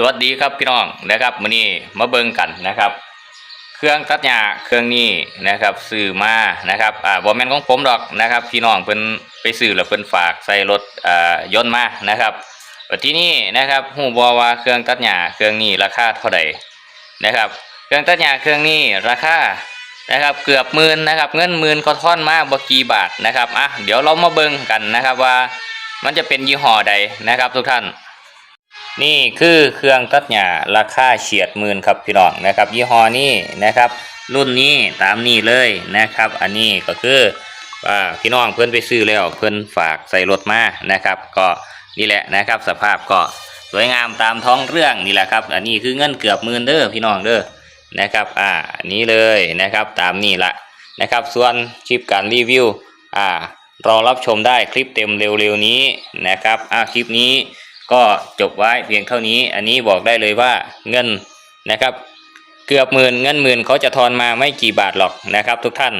สวัสดีครับพี่น้องนะครับมื้อนี้มาเบิ่งกันนะครับ เครื่องตัดหญ้าเครื่องนี้นะครับซื้อมานะครับอ่าบ่แม่นของผมดอกนะครับ พี่น้องเพิ่นไปซื้อแล้วเพิ่นฝากใส่รถอ่ายนต์มานะครับที่นี้นะครับฮูบ่ว่าเครื่องตัดหญ้าเครื่องนี้ราคาเท่าใดนะครับ เครื่องตัดหญ้าเครื่องนี้ราคานะครับเกือบหมื่นนะครับ เงินหมื่นก็ท่อนมาบกี่บาทนะครับอะเดี๋ยวเรามาเบิ่งกันนะครับว่า มันจะเป็นยี่ห้อใดนะครับ ทุกท่าน นี่คือเครื่องตัดหญ้าราคาเฉียดหมื่นครับพี่น้องนะครับ ยี่ห้อนี้นะครับ รุ่นนี้ตามนี้เลยนะครับ อันนี้ก็คืออ่าพี่น้องเพื่อนไปซื้อแล้วเพื่อนฝากใส่รถมานะครับ ก็นี่แหละนะครับ สภาพก็สวยงามตามท้องเรื่องนี่แหละครับ อันนี้คือเงินเกือบหมื่นเด้อพี่น้องเด้อนะครับ อ่านนี้เลยนะครับ ตามนี้ละนะครับ ส่วนคลิปการรีวิว อ่ารอรับชมได้คลิปเต็มเร็วๆนี้นะครับ อ่าคลิปนี้ ก็จบไว้เพียงเท่านี้ อันนี้บอกได้เลยว่าเงินนะครับ เกือบหมื่นเงินหมื่นเขาจะทอนมาไม่กี่บาทหรอกนะครับ ทุกท่าน